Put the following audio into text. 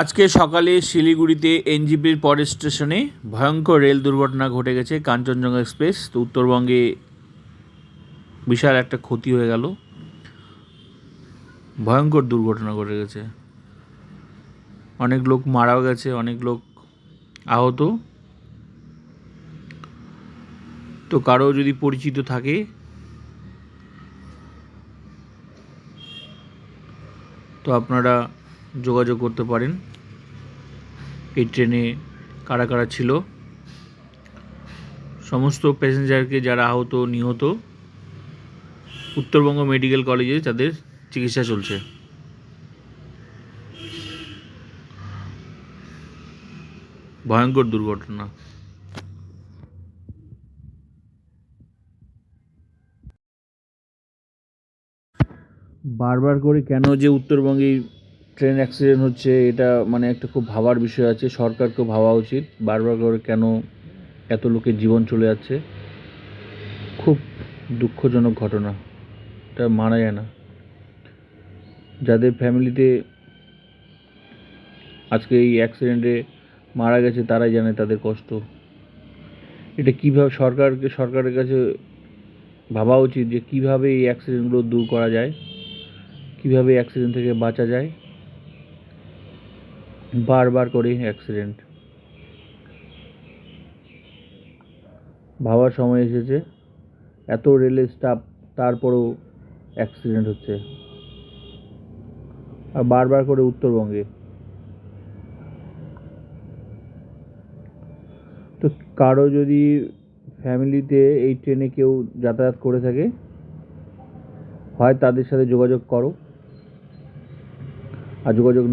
আজকে সকালে শিলিগুড়িতে এনজিপির পরের স্টেশনে ভয়ঙ্কর রেল দুর্ঘটনা ঘটে গেছে, কাঞ্চনজঙ্ঘা এক্সপ্রেস তো উত্তরবঙ্গে বিশাল একটা ক্ষতি হয়ে গেল। ভয়ঙ্কর দুর্ঘটনা ঘটে গেছে। অনেক লোক মারাও গেছে, অনেক লোক আহত। তো কারও যদি পরিচিত থাকে, তো আপনারা যোগাযোগ করতে পারেন। এই ট্রেনে কারা কারা ছিল? সমস্ত প্যাসেঞ্জারকে যারা আহত, নিহত, উত্তরবঙ্গ মেডিকেল কলেজে তাদের চিকিৎসা চলছে। ভয়ঙ্কর দুর্ঘটনা। বারবার করে কেন যে উত্তরবঙ্গে ট্রেন অ্যাক্সিডেন্ট হচ্ছে, এটা মানে একটা খুব ভাবার বিষয় আছে, সরকারকেও ভাবা উচিত। বারবার করে কেন এত লোকের জীবন চলে যাচ্ছে? খুব দুঃখজনক ঘটনা। এটা মানা যায় না। যাদের ফ্যামিলিতে আজকে এই অ্যাক্সিডেন্টে মারা গেছে, তারাই জানে তাদের কষ্ট। এটা কীভাবে সরকারকে, সরকারের কাছে ভাবা উচিত যে কীভাবে এই অ্যাক্সিডেন্টগুলো দূর করা যায়? কীভাবে অ্যাক্সিডেন্ট থেকে বাঁচা যায়? বারবার করে অ্যাক্সিডেন্ট ভাবার সময় এসেছে। এত রেলের স্টাফ তারপরেও অ্যাক্সিডেন্ট হচ্ছে। আর বারবার করে উত্তরবঙ্গে। তো কারও যদি ফ্যামিলিতে এই ট্রেনে কেউ যাতায়াত করে থাকে, হয় তাদের সাথে যোগাযোগ করো। আর যোগাযোগ